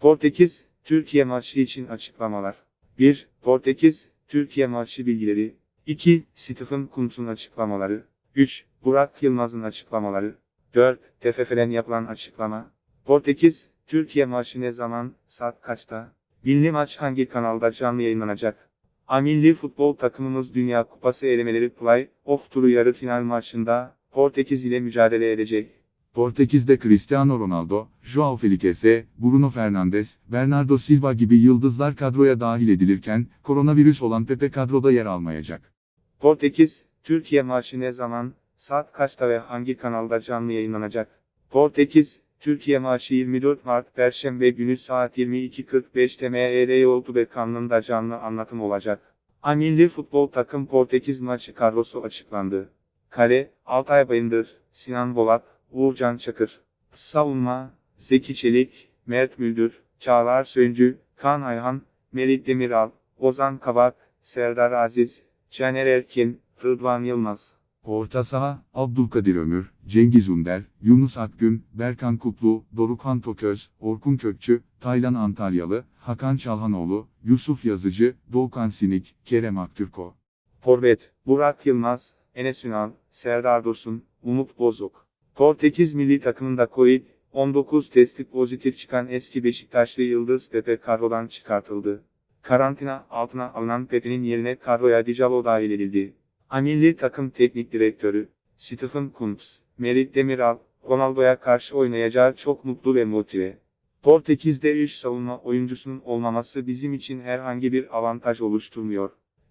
Portekiz, Türkiye maçı için açıklamalar. 1. Portekiz, Türkiye maçı bilgileri. 2. Stephen Kuntz'un açıklamaları. 3. Burak Yılmaz'ın açıklamaları. 4. TFF'den yapılan açıklama. Portekiz, Türkiye maçı ne zaman, saat kaçta? Milli maç hangi kanalda canlı yayınlanacak? A milli futbol takımımız Dünya Kupası elemeleri play-off turu yarı final maçında Portekiz ile mücadele edecek. Portekiz'de Cristiano Ronaldo, Joao Felix, Bruno Fernandes, Bernardo Silva gibi yıldızlar kadroya dahil edilirken, koronavirüs olan Pepe kadroda yer almayacak. Portekiz, Türkiye maçı ne zaman, saat kaçta ve hangi kanalda canlı yayınlanacak? Portekiz, Türkiye maçı 24 Mart Perşembe günü saat 22.45'te MED YouTube kanalında canlı anlatım olacak. A futbol takım Portekiz maçı kadrosu açıklandı. Kale, Altay Bayındır, Sinan Bolat, Uğurcan Çakır. Savunma, Zeki Çelik, Mert Müldür, Çağlar Söncü, Kaan Ayhan, Melih Demiral, Ozan Kabak, Serdar Aziz, Caner Erkin, Rıdvan Yılmaz. Orta saha, Abdülkadir Ömür, Cengiz Ünder, Yunus Akgün, Berkan Kutlu, Dorukhan Toköz, Orkun Kökçü, Taylan Antalyalı, Hakan Çalhanoğlu, Yusuf Yazıcı, Doğukan Sinik, Kerem Aktürko. Forvet, Burak Yılmaz, Enes Ünal, Serdar Dursun, Umut Bozok. Portekiz milli takımında Covid-19 testi pozitif çıkan eski Beşiktaşlı Yıldız Pepe kadrodan çıkartıldı. Karantina altına alınan Pepe'nin yerine kadroya Dijalo dahil edildi. A milli takım teknik direktörü, Stephen Kuntz, Merit Demiral, Ronaldo'ya karşı oynayacağı çok mutlu ve motive. Portekiz'de üç savunma oyuncusunun olmaması bizim için herhangi bir avantaj oluşturmuyor.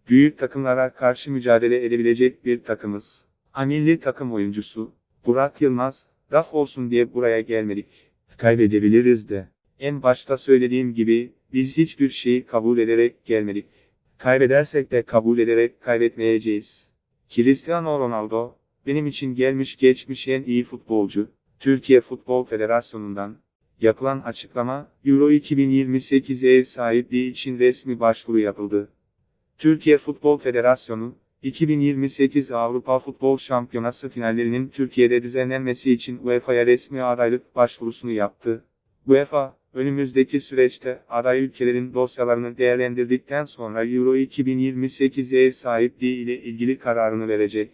Büyük takımlara karşı mücadele edebilecek bir takımız. A milli takım oyuncusu, Burak Yılmaz, raf olsun diye buraya gelmedik. Kaybedebiliriz de. En başta söylediğim gibi, biz hiçbir şeyi kabul ederek gelmedik. Kaybedersek de kabul ederek kaybetmeyeceğiz. Cristiano Ronaldo, benim için gelmiş geçmiş en iyi futbolcu. Türkiye Futbol Federasyonu'ndan yapılan açıklama, Euro 2028 ev sahipliği için resmi başvuru yapıldı. Türkiye Futbol Federasyonu, 2028 Avrupa Futbol Şampiyonası finallerinin Türkiye'de düzenlenmesi için UEFA'ya resmi adaylık başvurusunu yaptı. UEFA, önümüzdeki süreçte aday ülkelerin dosyalarını değerlendirdikten sonra Euro 2028 ev sahipliği ile ilgili kararını verecek.